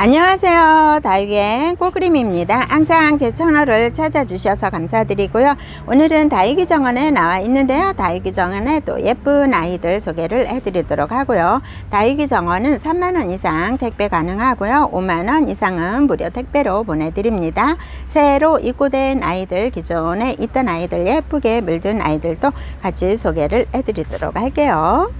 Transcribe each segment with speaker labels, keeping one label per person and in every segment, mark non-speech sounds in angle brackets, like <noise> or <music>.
Speaker 1: 안녕하세요. 다육의 꼬그림입니다. 항상 제 채널을 찾아주셔서 감사드리고요. 오늘은 다육이 정원에 나와 있는데요. 다육이 정원에 또 예쁜 아이들 소개를 해드리도록 하고요. 다육이 정원은 3만원 이상 택배 가능하고요. 5만원 이상은 무료 택배로 보내드립니다. 새로 입고된 아이들, 기존에 있던 아이들, 예쁘게 물든 아이들도 같이 소개를 해드리도록 할게요.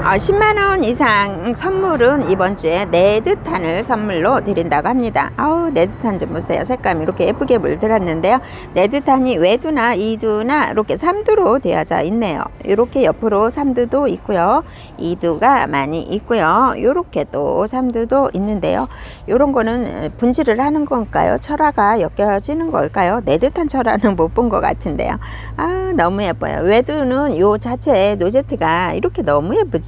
Speaker 1: 어, 10만원 이상 선물은 이번 주에 네드탄을 선물로 드린다고 합니다. 아우, 네드탄 좀 보세요. 색감이 이렇게 예쁘게 물들었는데요. 네드탄이 외두나 이두나 이렇게 삼두로 되어져 있네요. 이렇게 옆으로 삼두도 있고요. 이두가 많이 있고요. 이렇게 또 삼두도 있는데요. 이런 거는 분질을 하는 건가요? 철화가 엮여지는 걸까요? 네드탄 철화는 <laughs> 못 본 것 같은데요. 아, 너무 예뻐요. 외두는 요 자체에 노제트가 이렇게 너무 예쁘죠.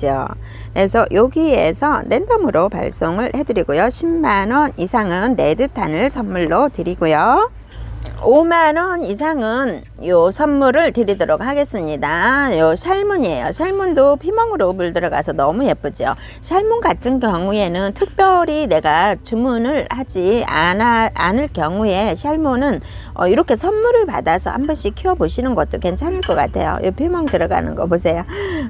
Speaker 1: 그래서 여기에서 랜덤으로 발송을 해드리고요. 10만원 이상은 네드탄을 선물로 드리고요. 5만원 이상은 요 선물을 드리도록 하겠습니다. 요 샬문이에요. 샬문도 피멍으로 물 들어가서 너무 예쁘죠. 샬문 같은 경우에는 특별히 내가 주문을 하지 않아, 않을 경우에 샬문은 어, 이렇게 선물을 받아서 한 번씩 키워 보시는 것도 괜찮을 것 같아요. 요 피멍 들어가는 거 보세요.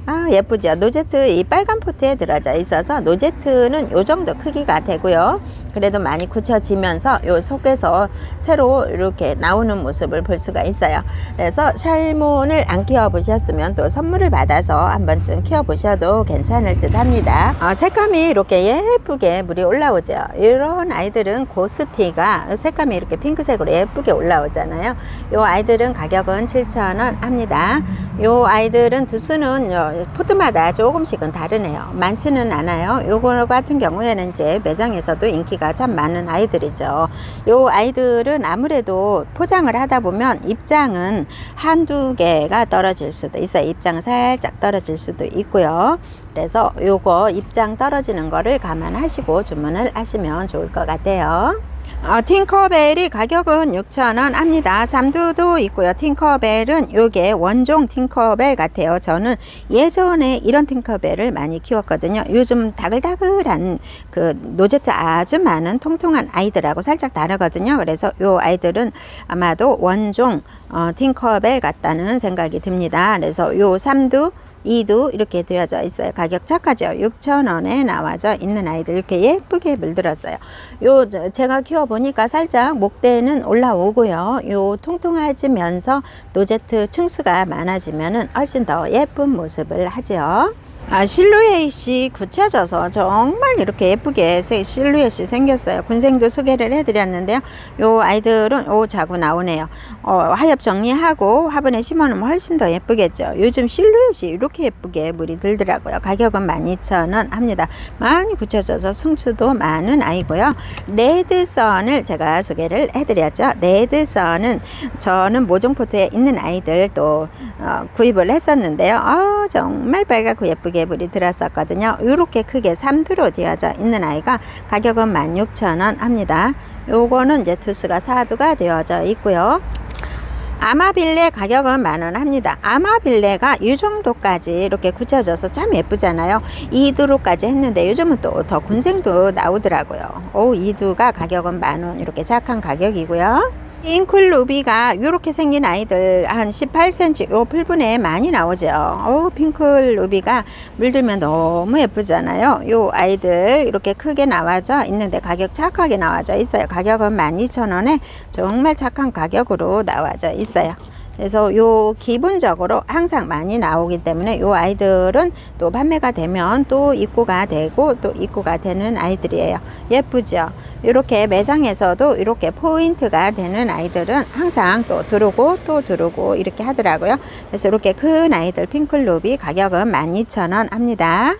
Speaker 1: 아, 예쁘죠. 노제트 이 빨간 포트에 들어져 있어서 노제트는 요 정도 크기가 되고요. 그래도 많이 굳혀지면서 요 속에서 새로 이렇게 나오는 모습을 볼 수가 있어요. 그래서 샬몬을 안 키워 보셨으면 또 선물을 받아서 한 번쯤 키워 보셔도 괜찮을 듯 합니다. 어, 색감이 이렇게 예쁘게 물이 올라오죠. 이런 아이들은 고스티가 색감이 이렇게 핑크색으로 예쁘게 올라오잖아요. 요 아이들은 가격은 7,000원 합니다. 요 아이들은 두수는 포트마다 조금씩은 다르네요. 많지는 않아요. 요거 같은 경우에는 이제 매장에서도 인기가 참 많은 아이들이죠. 요 아이들은 아무래도 포장을 하다 보면 입장은 한두 개가 떨어질 수도 있어요. 입장 살짝 떨어질 수도 있고요. 그래서 요거 입장 떨어지는 거를 감안하시고 주문을 하시면 좋을 것 같아요. 어, 팅커벨이 가격은 6,000원 합니다. 삼두도 있고요. 팅커벨은 요게 원종 팅커벨 같아요. 저는 예전에 이런 팅커벨을 많이 키웠거든요. 요즘 다글다글한 그 노제트 아주 많은 통통한 아이들하고 살짝 다르거든요. 그래서 요 아이들은 아마도 원종 어, 팅커벨 같다는 생각이 듭니다. 그래서 요 삼두 2도 이렇게 되어져 있어요. 가격 착하죠? 6,000원에 나와져 있는 아이들 이렇게 예쁘게 물들었어요. 요 제가 키워 보니까 살짝 목대는 올라오고요. 요 통통해지면서 노제트 층수가 많아지면은 훨씬 더 예쁜 모습을 하죠. 아, 실루엣이 굳혀져서 정말 이렇게 예쁘게 실루엣이 생겼어요. 군생도 소개를 해드렸는데요. 요 아이들은 오 자구 나오네요. 어, 하엽 정리하고 화분에 심어놓으면 훨씬 더 예쁘겠죠. 요즘 실루엣이 이렇게 예쁘게 물이 들더라고요. 가격은 12,000원 합니다. 많이 굳혀져서 승수도 많은 아이고요. 레드선을 제가 소개를 해드렸죠. 레드선은 저는 모종포트에 있는 아이들 또 어, 구입을 했었는데요. 어, 정말 빨갛고 예쁘게 물이 들었었거든요. 이렇게 크게 3두로 되어져 있는 아이가 가격은 16,000원 합니다. 요거는 이제 투수가 4두가 되어져 있고요. 아마빌레 가격은 만원 합니다. 아마빌레가 이 정도까지 이렇게 굳혀져서 참 예쁘잖아요. 2두로까지 했는데 요즘은 또 더 군생도 나오더라고요. 오, 2두가 가격은 만원 이렇게 착한 가격이고요. 잉클 루비가 이렇게 생긴 아이들 한 18cm 요 풀분에 많이 나오죠. 어, 핑클 루비가 물들면 너무 예쁘잖아요. 요 아이들 이렇게 크게 나와져 있는데 가격 착하게 나와져 있어요. 가격은 12,000원에 정말 착한 가격으로 나와져 있어요 그래서 요 기본적으로 항상 많이 나오기 때문에 요 아이들은 또 판매가 되면 또 입고가 되고 또 입고가 되는 아이들이에요. 예쁘죠? 이렇게 매장에서도 이렇게 포인트가 되는 아이들은 항상 또 들어오고 또 들어오고 이렇게 하더라고요. 그래서 이렇게 큰 아이들 핑클롭이 가격은 12,000원 합니다.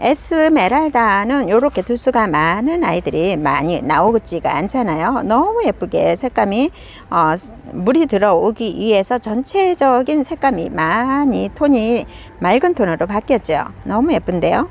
Speaker 1: 에스메랄다는 이렇게 두수가 많은 아이들이 많이 나오지가 않잖아요. 너무 예쁘게 색감이 어, 물이 들어오기 위해서 전체적인 색감이 많이 톤이 맑은 톤으로 바뀌었죠. 너무 예쁜데요.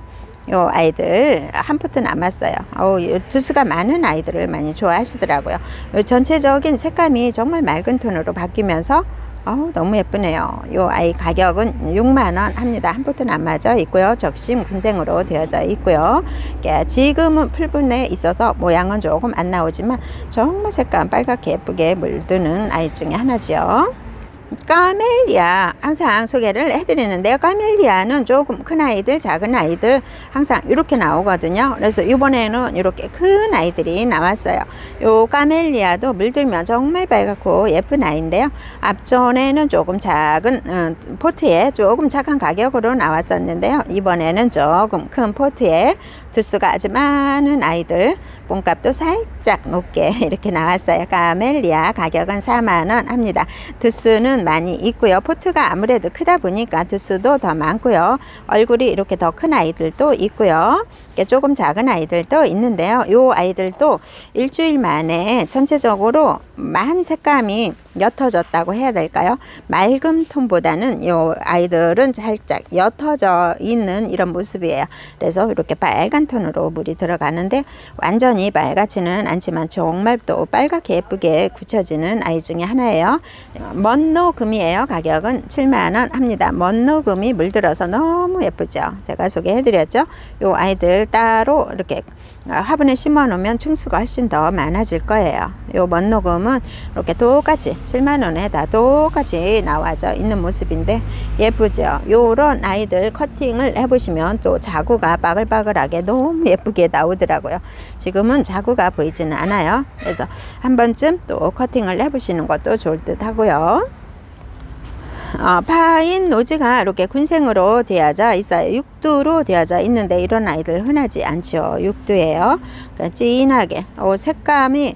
Speaker 1: 요 아이들 한 포트 남았어요. 어우, 두수가 많은 아이들을 많이 좋아하시더라고요. 전체적인 색감이 정말 맑은 톤으로 바뀌면서 어우, 너무 예쁘네요. 요 아이 가격은 6만원 합니다. 한 포트는 안 맞아 있고요. 적심 군생으로 되어져 있고요. 이게 지금은 풀분에 있어서 모양은 조금 안 나오지만 정말 색감 빨갛게 예쁘게 물드는 아이 중에 하나지요. 까멜리아 항상 소개를 해드리는데요. 까멜리아는 조금 큰 아이들, 작은 아이들 항상 이렇게 나오거든요. 그래서 이번에는 이렇게 큰 아이들이 나왔어요. 요 까멜리아도 물들면 정말 빨갛고 예쁜 아이인데요. 앞전에는 조금 작은 어, 포트에 조금 착한 가격으로 나왔었는데요. 이번에는 조금 큰 포트에 두수가 아주 많은 아이들 몸값도 살짝 높게 <laughs> 이렇게 나왔어요. 까멜리아 가격은 4만원 합니다. 두수는 많이 있고요. 포트가 아무래도 크다 보니까 두수도 더 많고요. 얼굴이 이렇게 더 큰 아이들도 있고요. 조금 작은 아이들도 있는데요. 이 아이들도 일주일 만에 전체적으로 많이 색감이 옅어졌다고 해야 될까요? 맑은 톤보다는 이 아이들은 살짝 옅어져 있는 이런 모습이에요. 그래서 이렇게 빨간 톤으로 물이 들어가는데 완전히 빨갛지는 않지만 정말 또 빨갛게 예쁘게 굳혀지는 아이 중에 하나예요. 먼노금이에요. 가격은 7만원 합니다. 먼노금이 물들어서 너무 예쁘죠. 제가 소개해드렸죠. 이 아이들 따로 이렇게 화분에 심어 놓으면 층수가 훨씬 더 많아질 거예요. 요 먼노금은 이렇게 똑같이 7만 원에 다 똑같이 나와져 있는 모습인데 예쁘죠. 요런 아이들 커팅을 해보시면 또 자구가 바글바글하게 너무 예쁘게 나오더라고요. 지금은 자구가 보이지는 않아요. 그래서 한 번쯤 또 커팅을 해보시는 것도 좋을 듯 하고요. 어, 파인 노즈가 이렇게 군생으로 되어져 있어요. 육두로 되어져 있는데 이런 아이들 흔하지 않죠. 육두예요. 그러니까 진하게 어, 색감이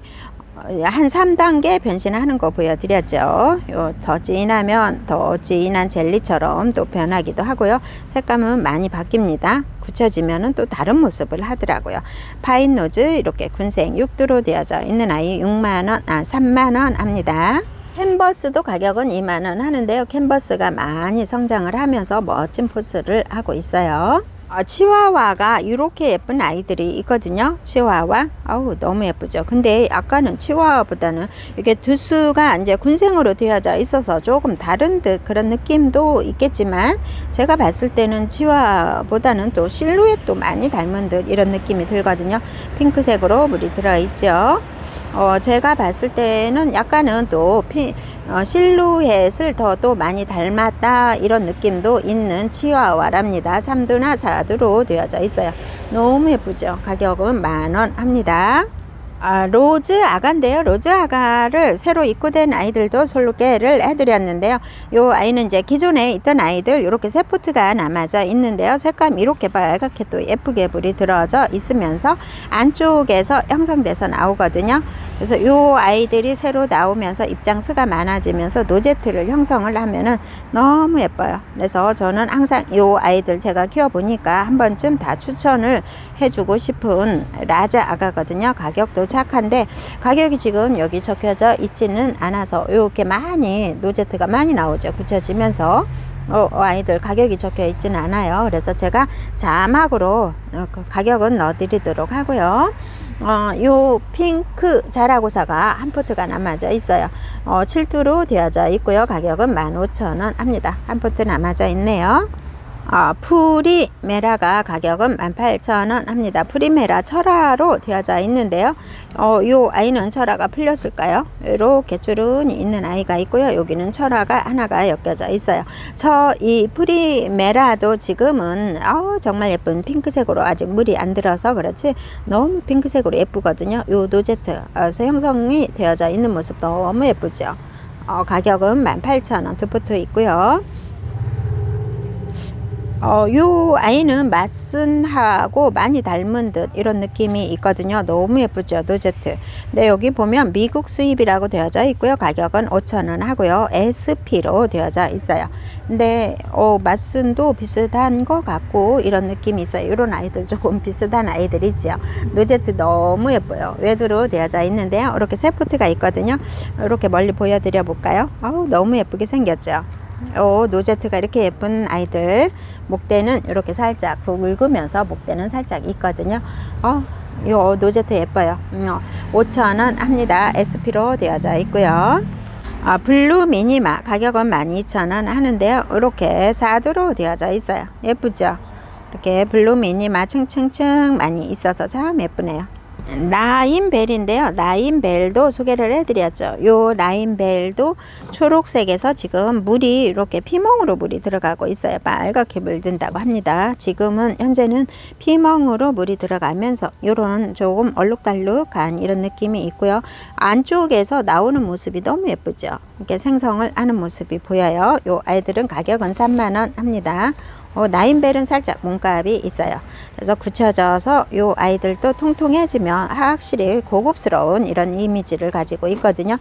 Speaker 1: 한 3단계 변신하는 거 보여드렸죠. 요 더 진하면 더 진한 젤리처럼 또 변하기도 하고요. 색감은 많이 바뀝니다. 굳혀지면은 또 다른 모습을 하더라고요. 파인 노즈 이렇게 군생 육두로 되어져 있는 아이 6만원, 아 3만원 합니다. 캔버스도 가격은 2만원 하는데요. 캔버스가 많이 성장을 하면서 멋진 포스를 하고 있어요. 어, 치와와가 이렇게 예쁜 아이들이 있거든요. 치와와. 아우, 너무 예쁘죠. 근데 아까는 치와와보다는 이게 두수가 이제 군생으로 되어져 있어서 조금 다른 듯 그런 느낌도 있겠지만 제가 봤을 때는 치와보다는 또 실루엣도 많이 닮은 듯 이런 느낌이 들거든요. 핑크색으로 물이 들어있죠. 어, 제가 봤을 때는 약간은 또 피, 어, 실루엣을 더 또 많이 닮았다 이런 느낌도 있는 치와와랍니다. 3두나 4두로 되어져 있어요. 너무 예쁘죠? 가격은 만 원 합니다. 아, 로즈 아가인데요. 로즈 아가를 새로 입고된 아이들도 솔로게를 해드렸는데요. 요 아이는 이제 기존에 있던 아이들 이렇게 세 포트가 남아져 있는데요. 색감 이렇게 빨갛게 또 예쁘게 불이 들어져 있으면서 안쪽에서 형성돼서 나오거든요. 그래서 요 아이들이 새로 나오면서 입장수가 많아지면서 노제트를 형성을 하면은 너무 예뻐요. 그래서 저는 항상 요 아이들 제가 키워보니까 한 번쯤 다 추천을 해주고 싶은 라자 아가거든요. 가격도 착한데 가격이 지금 여기 적혀져 있지는 않아서 이렇게 많이 노제트가 많이 나오죠. 굳혀지면서 어, 아이들 가격이 적혀 있지는 않아요. 그래서 제가 자막으로 어, 그 가격은 넣어 드리도록 하고요. 어, 요 핑크 자라고사가 한 포트가 남아져 있어요. 어, 7두로 되어져 있고요. 가격은 15,000원 합니다. 한 포트 남아져 있네요. 아, 프리메라가 가격은 18,000원 합니다. 프리메라 철화로 되어져 있는데요. 어, 요 아이는 철화가 풀렸을까요? 이렇게 주른이 있는 아이가 있고요. 여기는 철화가 하나가 엮여져 있어요. 저 이 프리메라도 지금은 어, 정말 예쁜 핑크색으로 아직 물이 안 들어서 그렇지 너무 핑크색으로 예쁘거든요. 요 노제트 어, 형성이 되어져 있는 모습 너무 예쁘죠. 어, 가격은 18,000원 두 포트 있고요. 어, 요 아이는 마슨하고 많이 닮은 듯 이런 느낌이 있거든요. 너무 예쁘죠. 노제트. 네, 여기 보면 미국 수입이라고 되어져 있고요. 가격은 5천원 하고요. SP로 되어져 있어요. 근데 어, 마슨도 비슷한 것 같고 이런 느낌이 있어요. 이런 아이들 조금 <laughs> 비슷한 아이들 있죠. 노제트 너무 예뻐요. 외두로 되어져 있는데요. 이렇게 세 포트가 있거든요. 이렇게 멀리 보여드려 볼까요? 어우, 너무 예쁘게 생겼죠. 오, 노제트가 이렇게 예쁜 아이들 목대는 이렇게 살짝 굵으면서 목대는 살짝 있거든요 어, 요 노제트 예뻐요 5,000원 음, 합니다 SP로 되어져 있고요 아, 블루 미니마 가격은 12,000원 하는데요. 이렇게 4도로 되어져 있어요. 예쁘죠? 이렇게 블루 미니마 층층층 많이 있어서 참 예쁘네요. 라인벨인데요. 라인벨도 소개를 해드렸죠. 요 라인벨도 초록색에서 지금 물이 이렇게 피멍으로 물이 들어가고 있어요. 빨갛게 물든다고 합니다. 지금은 현재는 피멍으로 물이 들어가면서 요런 조금 얼룩달룩한 이런 느낌이 있고요. 안쪽에서 나오는 모습이 너무 예쁘죠. 이렇게 생성을 하는 모습이 보여요. 요 아이들은 가격은 3만원 합니다. 어, 나인벨은 살짝 몸값이 있어요. 그래서 굳혀져서 요 아이들도 통통해지면 확실히 고급스러운 이런 이미지를 가지고 있거든요.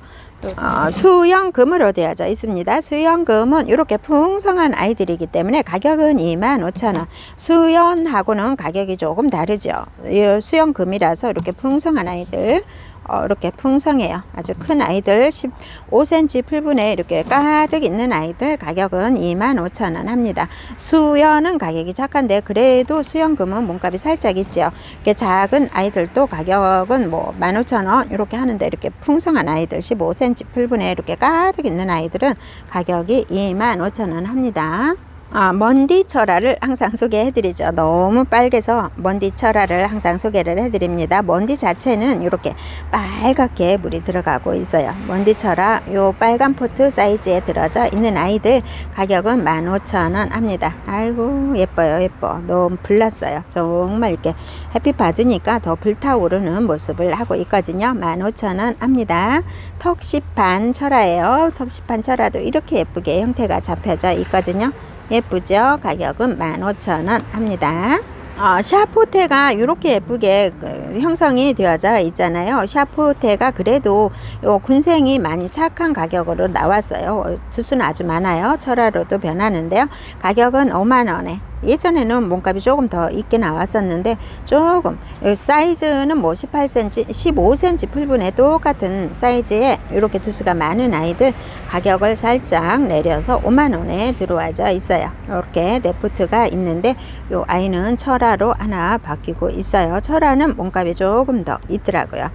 Speaker 1: 어, 수영금으로 되어져 있습니다. 수영금은 이렇게 풍성한 아이들이기 때문에 가격은 25,000원. 수연하고는 가격이 조금 다르죠. 이 수영금이라서 이렇게 풍성한 아이들 어, 이렇게 풍성해요. 아주 큰 아이들 15cm 풀분에 이렇게 가득 있는 아이들 가격은 25,000원 합니다. 수연은 가격이 착한데 그래도 수연금은 몸값이 살짝 있죠. 이렇게 작은 아이들도 가격은 뭐 15,000원 이렇게 하는데 이렇게 풍성한 아이들 15cm 풀분에 이렇게 가득 있는 아이들은 가격이 25,000원 합니다. 아, 먼디 철화를 항상 소개해 드리죠. 너무 빨개서 먼디 철화를 항상 소개를 해 드립니다. 먼디 자체는 이렇게 빨갛게 물이 들어가고 있어요. 먼디 철화 요 빨간 포트 사이즈에 들어져 있는 아이들 가격은 15,000원 합니다. 아이고 예뻐요 예뻐. 너무 불났어요. 정말 이렇게 햇빛 받으니까 더 불타오르는 모습을 하고 있거든요. 15,000원 합니다. 턱시판 철화예요. 턱시판 철화도 이렇게 예쁘게 형태가 잡혀져 있거든요. 예쁘죠? 가격은 15,000원 합니다. 어, 샤포테가 이렇게 예쁘게 그 형성이 되어져 있잖아요. 샤포테가 그래도 요 군생이 많이 착한 가격으로 나왔어요. 두수는 아주 많아요. 철화로도 변하는데요. 가격은 5만원에 예전에는 몸값이 조금 더 있게 나왔었는데 조금 사이즈는 뭐 18cm, 15cm 풀분에 똑같은 사이즈에 이렇게 두수가 많은 아이들 가격을 살짝 내려서 5만 원에 들어와져 있어요. 이렇게 네프트가 있는데 이 아이는 철화로 하나 바뀌고 있어요. 철화는 몸값이 조금 더 있더라고요.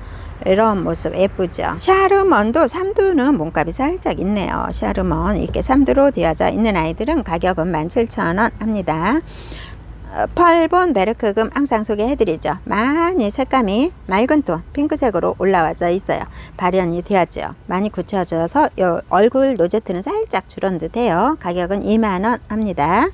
Speaker 1: 이런 모습 예쁘죠. 샤르먼도 3두는 몸값이 살짝 있네요. 샤르먼 이렇게 3두로 되어져 있는 아이들은 가격은 17,000원 합니다. 8번 베르크금 항상 소개해드리죠. 많이 색감이 맑은 톤 핑크색으로 올라와져 있어요. 발현이 되었죠. 많이 굳혀져서 얼굴 노제트는 살짝 줄은 듯해요. 가격은 2만원 합니다.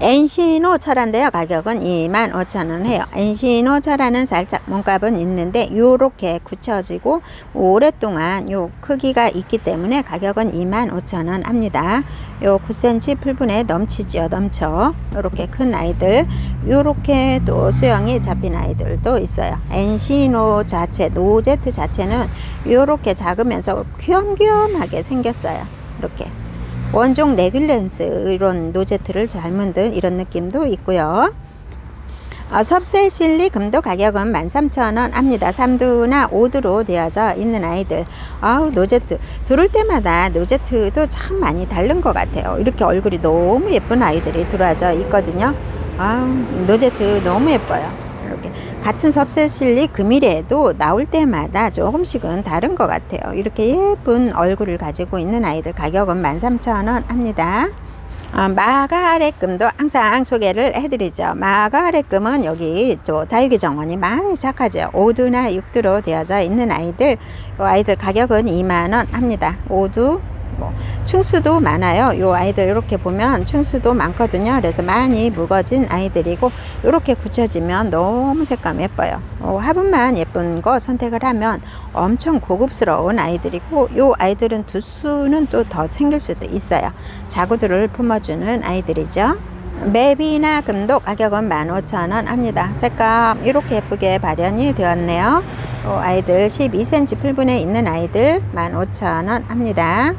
Speaker 1: 엔시노 철화인데요. 가격은 2만 5천원 해요. 엔시노 철화는 살짝 몸값은 있는데 요렇게 굳혀지고 오랫동안 요 크기가 있기 때문에 가격은 2만 5천원 합니다. 요 9cm 풀분에 넘치지요. 넘쳐. 요렇게 큰 아이들 요렇게 또 수영이 잡힌 아이들도 있어요. 엔시노 자체, 노제트 자체는 요렇게 작으면서 귀염귀염하게 생겼어요. 이렇게. 원종 레귤렌스 이런 노제트를 잘 만든 이런 느낌도 있고요. 어, 섭세 실리 금도 가격은 13,000원 합니다. 3두나 5두로 되어져 있는 아이들. 아우, 노제트. 들어올 때마다 노제트도 참 많이 다른 것 같아요. 이렇게 얼굴이 너무 예쁜 아이들이 들어와져 있거든요. 아우, 노제트 너무 예뻐요. 이렇게 같은 섭세 실리 금일에도 나올 때마다 조금씩은 다른 것 같아요. 이렇게 예쁜 얼굴을 가지고 있는 아이들 가격은 13,000원 합니다. 어, 마가렛금도 항상 소개를 해드리죠. 마가렛금은 여기 또 다육이 정원이 많이 착하죠. 5두나 6두로 되어져 있는 아이들, 아이들 가격은 2만원 합니다. 5두, 뭐 층수도 많아요. 요 아이들 이렇게 보면 층수도 많거든요. 그래서 많이 묵어진 아이들이고 이렇게 굳혀지면 너무 색감 예뻐요. 어, 화분만 예쁜 거 선택을 하면 엄청 고급스러운 아이들이고 요 아이들은 두수는 또 더 생길 수도 있어요. 자구들을 품어주는 아이들이죠. 맵이나 금도 가격은 15,000원 합니다. 색감 이렇게 예쁘게 발현이 되었네요. 어, 아이들 12cm 풀분에 있는 아이들 15,000원 합니다.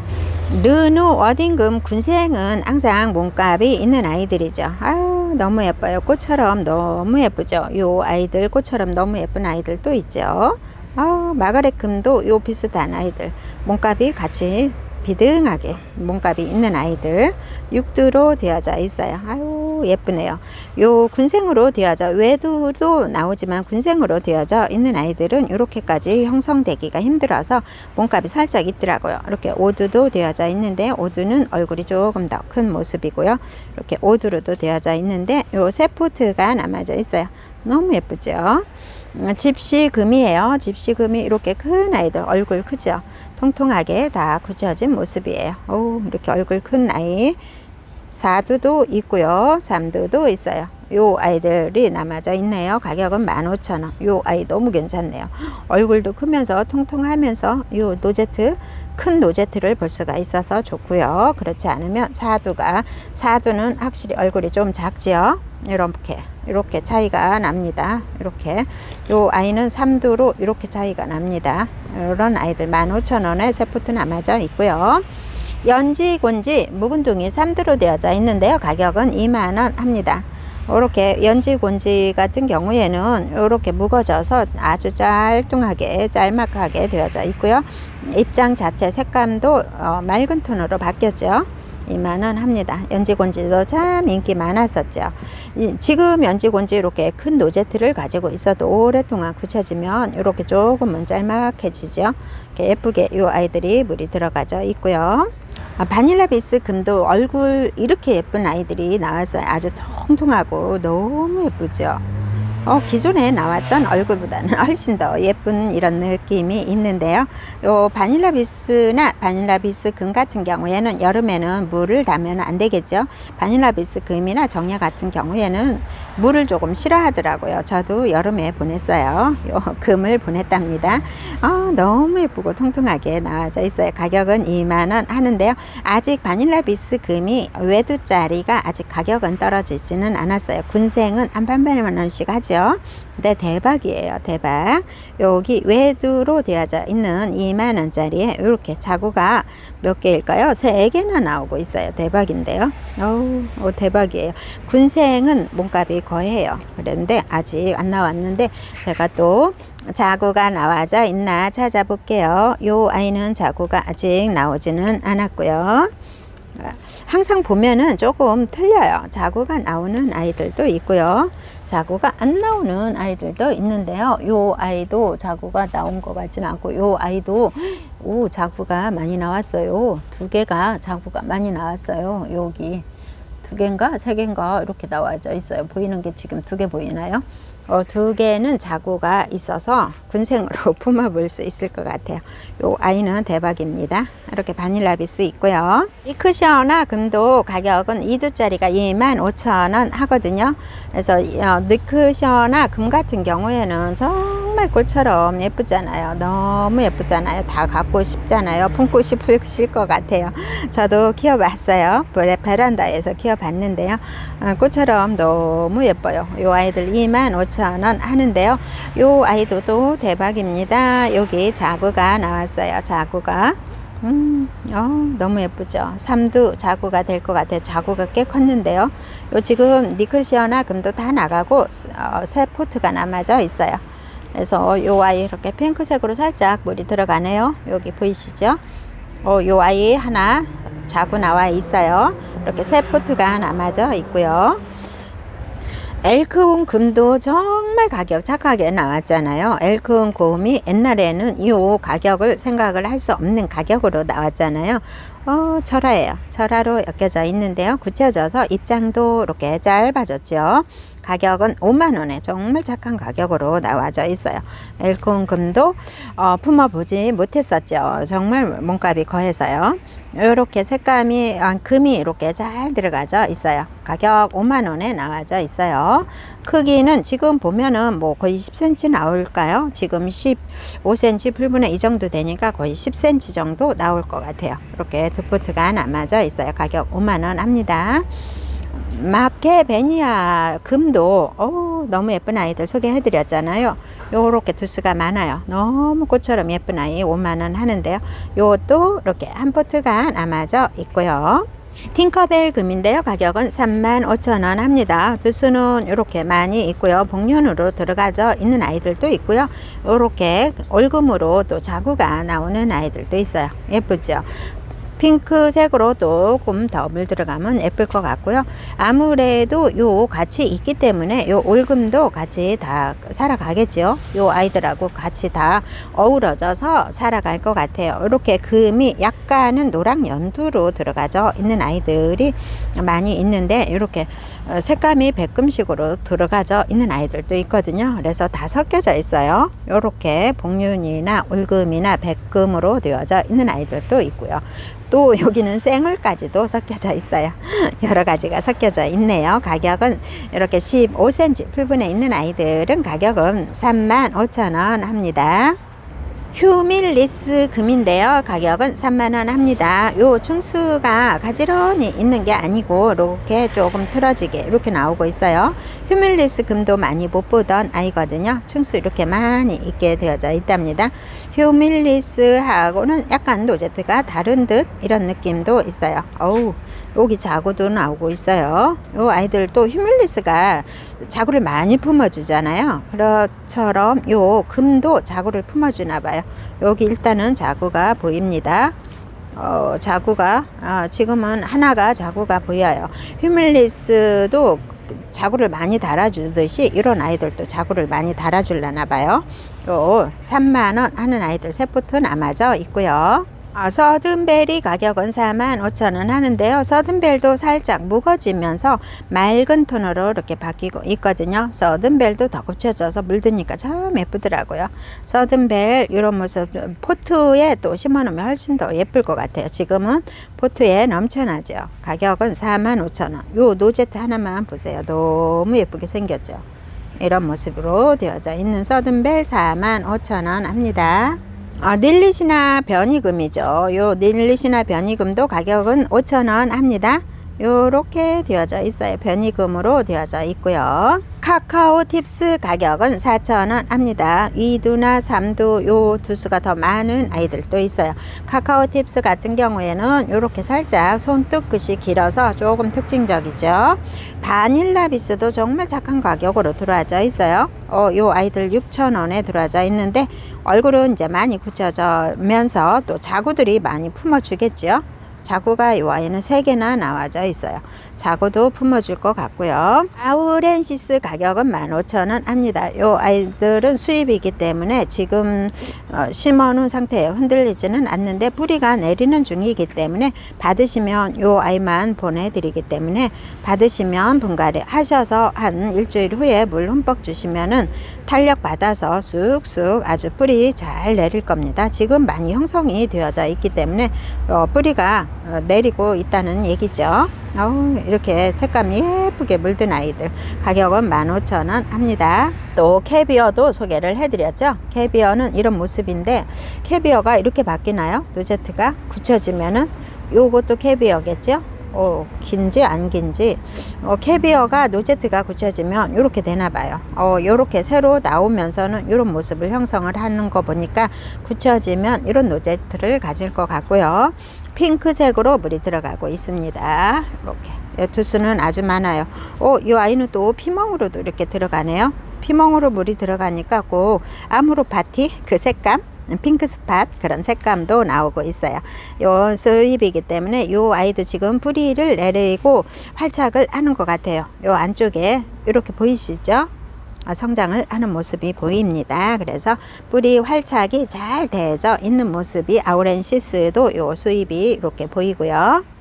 Speaker 1: 르누 워딩금 군생은 항상 몸값이 있는 아이들이죠. 아유 너무 예뻐요. 꽃처럼 너무 예쁘죠. 요 아이들 꽃처럼 너무 예쁜 아이들 또 있죠. 아 마가렛 금도 요 비슷한 아이들 몸값이 같이 비등하게 몸값이 있는 아이들 육두로 되어져 있어요. 아유 오 예쁘네요. 요 군생으로 되어져 외두도 나오지만 군생으로 되어져 있는 아이들은 이렇게까지 형성되기가 힘들어서 몸값이 살짝 있더라고요. 이렇게 오두도 되어져 있는데 오두는 얼굴이 조금 더 큰 모습이고요. 이렇게 오두로도 되어져 있는데 요 세 포트가 남아져 있어요. 너무 예쁘죠? 음, 집시금이에요. 집시금이 이렇게 큰 아이들 얼굴 크죠? 통통하게 다 굳혀진 모습이에요. 오, 이렇게 얼굴 큰 아이. 사두도 있고요. 삼두도 있어요. 요 아이들이 남아져 있네요. 가격은 15,000원. 요 아이 너무 괜찮네요. 얼굴도 크면서 통통하면서 요 노제트 큰 노제트를 볼 수가 있어서 좋고요. 그렇지 않으면 사두가 사두는 확실히 얼굴이 좀 작지요. 이렇게 이렇게 차이가 납니다. 이렇게 요 아이는 삼두로 이렇게 차이가 납니다. 이런 아이들 15,000원에 세포트 남아져 있고요. 연지, 곤지, 묵은둥이 3두로 되어져 있는데요. 가격은 2만원 합니다. 이렇게 연지, 곤지 같은 경우에는 이렇게 묵어져서 아주 짤뚱하게, 짤막하게 되어져 있고요. 입장 자체 색감도 어, 맑은 톤으로 바뀌었죠. 2만원 합니다. 연지곤지도 참 인기 많았었죠. 지금 연지곤지 이렇게 큰 노제트를 가지고 있어도 오랫동안 굳혀지면 이렇게 조금은 짤막해지죠. 이렇게 예쁘게 이 아이들이 물이 들어가져 있고요. 아, 바닐라 비스 금도 얼굴 이렇게 예쁜 아이들이 나와서 아주 통통하고 너무 예쁘죠. 어, 기존에 나왔던 얼굴보다는 훨씬 더 예쁜 이런 느낌이 있는데요. 요 바닐라 비스나 바닐라 비스 금 같은 경우에는 여름에는 물을 담으면 안 되겠죠. 바닐라 비스 금이나 정야 같은 경우에는 물을 조금 싫어하더라고요. 저도 여름에 보냈어요. 요 금을 보냈답니다. 어, 너무 예쁘고 통통하게 나와져 있어요. 가격은 2만원 하는데요. 아직 바닐라 비스 금이 외두짜리가 아직 가격은 떨어지지는 않았어요. 군생은 한 8만원씩 하죠. 있죠. 네, 대박이에요. 대박. 여기 외두로 되어져 있는 2만원짜리에 이렇게 자구가 몇 개일까요? 3개나 나오고 있어요. 대박인데요. 어우, 대박이에요. 군생은 몸값이 거해요. 그런데 아직 안 나왔는데 제가 또 자구가 나와져 있나 찾아볼게요. 요 아이는 자구가 아직 나오지는 않았고요. 항상 보면은 조금 틀려요. 자구가 나오는 아이들도 있고요. 자구가 안 나오는 아이들도 있는데요. 요 아이도 자구가 나온 것 같지는 않고 요 아이도 오 자구가 많이 나왔어요. 두 개가 자구가 많이 나왔어요. 여기 두 개인가 세 개인가 이렇게 나와져 있어요. 보이는 게 지금 두 개 보이나요? 어, 두 개는 자구가 있어서 군생으로 <laughs> 품어볼 수 있을 것 같아요. 요 아이는 대박입니다. 이렇게 바닐라비스 있고요. 이크셔나 금도 가격은 2두짜리가 25,000원 하거든요. 그래서 어, 니크셔나 금 같은 경우에는 정말 꽃처럼 예쁘잖아요. 너무 예쁘잖아요. 다 갖고 싶잖아요. 품고 싶으실 것 같아요. 저도 키워봤어요. 베란다에서 키워봤는데요. 어, 꽃처럼 너무 예뻐요. 요 아이들 25,000원 5,000원 하는데요. 요 아이도도 대박입니다. 여기 자구가 나왔어요. 자구가. 음, 어, 너무 예쁘죠. 삼두 자구가 될 것 같아요. 자구가 꽤 컸는데요. 요 지금 니클시어나 금도 다 나가고 어, 새 포트가 남아져 있어요. 그래서 요 아이 이렇게 핑크색으로 살짝 물이 들어가네요. 여기 보이시죠? 어, 요 아이 하나 자구 나와 있어요. 이렇게 새 포트가 남아져 있고요. 엘크온 금도 정말 가격 착하게 나왔잖아요. 엘크온 곰이 옛날에는 이 가격을 생각을 할 수 없는 가격으로 나왔잖아요. 어, 철화예요. 철화로 엮여져 있는데요. 굳혀져서 입장도 이렇게 짧아졌죠. 가격은 5만원에 정말 착한 가격으로 나와져 있어요. 엘콘 금도 어, 품어보지 못했었죠. 정말 몸값이 거해서요. 이렇게 색감이 아, 금이 이렇게 잘 들어가져 있어요. 가격 5만 원에 나와져 있어요. 크기는 지금 보면은 뭐 거의 10cm 나올까요? 지금 15cm 풀분의 이 정도 되니까 거의 10cm 정도 나올 것 같아요. 이렇게 두 포트가 남아져 있어요. 가격 5만 원 합니다. 마케 베니아 금도 오, 너무 예쁜 아이들 소개해 드렸잖아요. 요렇게 두수가 많아요. 너무 꽃처럼 예쁜 아이 5만원 하는데요. 요것도 이렇게 한 포트가 남아져 있고요. 팅커벨 금인데요. 가격은 35,000원 합니다. 두수는 이렇게 많이 있고요. 복륜으로 들어가져 있는 아이들도 있고요. 이렇게 올금으로 또 자구가 나오는 아이들도 있어요. 예쁘죠 핑크색으로 조금 더 물 들어가면 예쁠 것 같고요. 아무래도 요 같이 있기 때문에 요 올금도 같이 다 살아가겠죠. 요 아이들하고 같이 다 어우러져서 살아갈 것 같아요. 이렇게 금이 약간은 노랑 연두로 들어가져 있는 아이들이 많이 있는데 이렇게 어, 색감이 백금식으로 들어가져 있는 아이들도 있거든요. 그래서 다 섞여져 있어요. 이렇게 복륜이나 올금이나 백금으로 되어져 있는 아이들도 있고요. 또 여기는 생얼까지도 섞여져 있어요. <laughs> 여러 가지가 섞여져 있네요. 가격은 이렇게 15cm 풀분에 있는 아이들은 가격은 35,000원 합니다. 휴밀리스 금인데요. 가격은 3만원 합니다. 요 층수가 가지런히 있는 게 아니고 이렇게 조금 틀어지게 이렇게 나오고 있어요. 휴밀리스 금도 많이 못 보던 아이거든요. 층수 이렇게 많이 있게 되어져 있답니다. 휴밀리스하고는 약간 노제트가 다른 듯 이런 느낌도 있어요. 어우 여기 자구도 나오고 있어요. 요 아이들도 휴밀리스가 자구를 많이 품어주잖아요. 그처럼 요 금도 자구를 품어주나 봐요. 여기 일단은 자구가 보입니다. 어, 자구가 아, 지금은 하나가 자구가 보여요. 휴밀리스도 자구를 많이 달아주듯이 이런 아이들도 자구를 많이 달아줄라나 봐요. 요 3만원 하는 아이들 세포트 남아져 있고요. 아, 서든벨이 가격은 45,000원 하는데요. 서든벨도 살짝 무거지면서 맑은 톤으로 이렇게 바뀌고 있거든요. 서든벨도 더 굳혀져서 물드니까 참 예쁘더라고요. 서든벨 이런 모습 포트에 또 심어놓으면 훨씬 더 예쁠 것 같아요. 지금은 포트에 넘쳐나죠. 가격은 45,000원. 요 노제트 하나만 보세요. 너무 예쁘게 생겼죠. 이런 모습으로 되어져 있는 서든벨 45,000원 합니다. 아, 닐리시나 변이금이죠. 요 닐리시나 변이금도 가격은 5,000원 합니다. 요렇게 되어져 있어요. 변이금으로 되어져 있고요. 카카오 팁스 가격은 4,000원 합니다. 2두나 3두 요 두 수가 더 많은 아이들도 있어요. 카카오 팁스 같은 경우에는 이렇게 살짝 손끝 끝이 길어서 조금 특징적이죠. 바닐라 비스도 정말 착한 가격으로 들어와져 있어요. 어, 요 아이들 6,000원에 들어와져 있는데 얼굴은 이제 많이 굳혀져면서 또 자구들이 많이 품어주겠죠. 자구가 이 와인은 3개나 나와져 있어요. 자구도 품어줄 것 같고요. 아우렌시스 가격은 15,000원 합니다. 이 아이들은 수입이기 때문에 지금 어, 심어놓은 상태에 흔들리지는 않는데 뿌리가 내리는 중이기 때문에 받으시면 이 아이만 보내드리기 때문에 받으시면 분갈이 하셔서 한 일주일 후에 물 흠뻑 주시면은 탄력 받아서 쑥쑥 아주 뿌리 잘 내릴 겁니다. 지금 많이 형성이 되어져 있기 때문에 어, 뿌리가 어, 내리고 있다는 얘기죠. 어우, 이렇게 색감이 예쁘게 물든 아이들 가격은 15,000원 합니다. 또 캐비어도 소개를 해드렸죠. 캐비어는 이런 모습인데 캐비어가 이렇게 바뀌나요? 노제트가 굳혀지면은 요것도 캐비어겠죠? 어, 긴지 안 긴지 어, 캐비어가 노제트가 굳혀지면 이렇게 되나 봐요 어, 이렇게 새로 나오면서는 이런 모습을 형성을 하는 거 보니까 굳혀지면 이런 노제트를 가질 것 같고요 핑크색으로 물이 들어가고 있습니다 이렇게 두수는 아주 많아요 어, 이 아이는 또 피멍으로도 이렇게 들어가네요 피멍으로 물이 들어가니까 꼭 아무로 파티 그 색감 핑크 스팟 그런 색감도 나오고 있어요. 요 수입이기 때문에 요 아이도 지금 뿌리를 내리고 활착을 하는 것 같아요. 요 안쪽에 이렇게 보이시죠? 어, 성장을 하는 모습이 보입니다. 그래서 뿌리 활착이 잘 되어져 있는 모습이 아우렌시스도 요 수입이 이렇게 보이고요.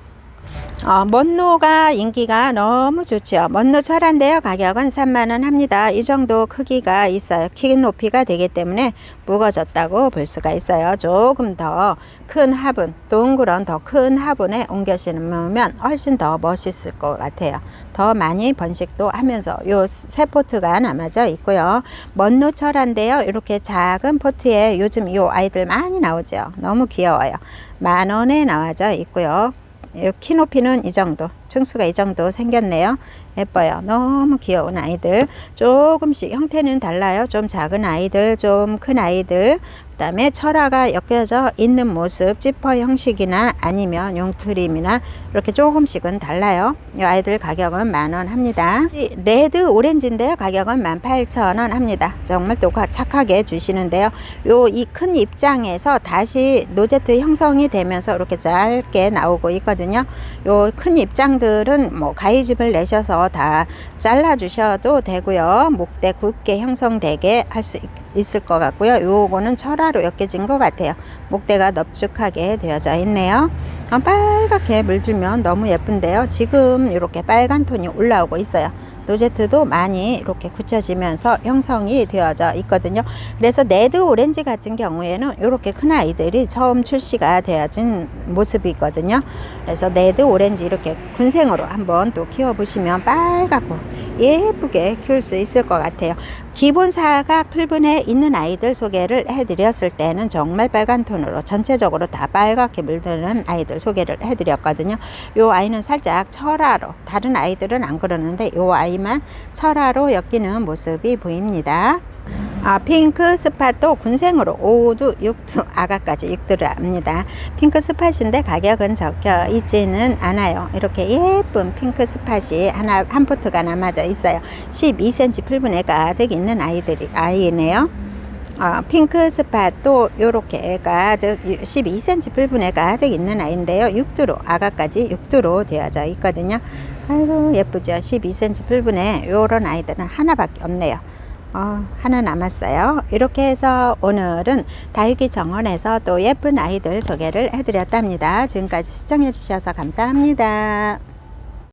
Speaker 1: 어, 먼노가 인기가 너무 좋죠. 먼노 철한데요. 가격은 3만원 합니다. 이 정도 크기가 있어요. 키 높이가 되기 때문에 무거졌다고 볼 수가 있어요. 조금 더 큰 화분, 동그란 더 큰 화분에 옮겨 심으면 훨씬 더 멋있을 것 같아요. 더 많이 번식도 하면서 요세 포트가 남아져 있고요. 먼노 철한데요. 이렇게 작은 포트에 요즘 요 아이들 많이 나오죠. 너무 귀여워요. 만 원에 나와져 있고요. 키 높이는 이 정도 층수가 이 정도 생겼네요. 예뻐요. 너무 귀여운 아이들. 조금씩 형태는 달라요. 좀 작은 아이들 좀 큰 아이들 그다음에 철화가 엮여져 있는 모습 지퍼 형식이나 아니면 용트림이나 이렇게 조금씩은 달라요. 이 아이들 가격은 만 원 합니다. 이 레드 오렌지인데요. 가격은 18,000원 합니다. 정말 또 착하게 주시는데요. 요 이 큰 입장에서 다시 노제트 형성이 되면서 이렇게 짧게 나오고 있거든요. 요 큰 입장들은 뭐 가위집을 내셔서 다 잘라 주셔도 되고요. 목대 굵게 형성되게 할 수 있 을 것 같고요. 요거는 철화로 엮여진 것 같아요. 목대가 넙죽하게 되어져 있네요. 어, 빨갛게 물들면 너무 예쁜데요. 지금 이렇게 빨간 톤이 올라오고 있어요. 노제트도 많이 이렇게 굳혀지면서 형성이 되어져 있거든요. 그래서 레드 오렌지 같은 경우에는 이렇게 큰 아이들이 처음 출시가 되어진 모습이 있거든요. 그래서 레드 오렌지 이렇게 군생으로 한번 또 키워보시면 빨갛고 예쁘게 키울 수 있을 것 같아요. 기본 사각 풀분에 있는 아이들 소개를 해드렸을 때는 정말 빨간 톤으로 전체적으로 다 빨갛게 물드는 아이들 소개를 해드렸거든요. 요 아이는 살짝 철화로 다른 아이들은 안 그러는데 요 아이만 철화로 엮이는 모습이 보입니다. 아, 핑크 스팟도 군생으로 5두, 6두, 아가까지 6두를 합니다. 핑크 스팟인데 가격은 적혀 있지는 않아요. 이렇게 예쁜 핑크 스팟이 하나, 한 포트가 남아져 있어요. 12cm 풀분에 가득 있는 아이들이, 아이네요. 어, 핑크 스팟도 요렇게 가득 12cm 풀분에 가득 있는 아이인데요. 6두로 아가까지 6두로 되어져 있거든요. 아이고 예쁘죠. 12cm 풀분에 요런 아이들은 하나밖에 없네요. 어, 하나 남았어요. 이렇게 해서 오늘은 다육이 정원에서 또 예쁜 아이들 소개를 해드렸답니다. 지금까지 시청해 주셔서 감사합니다.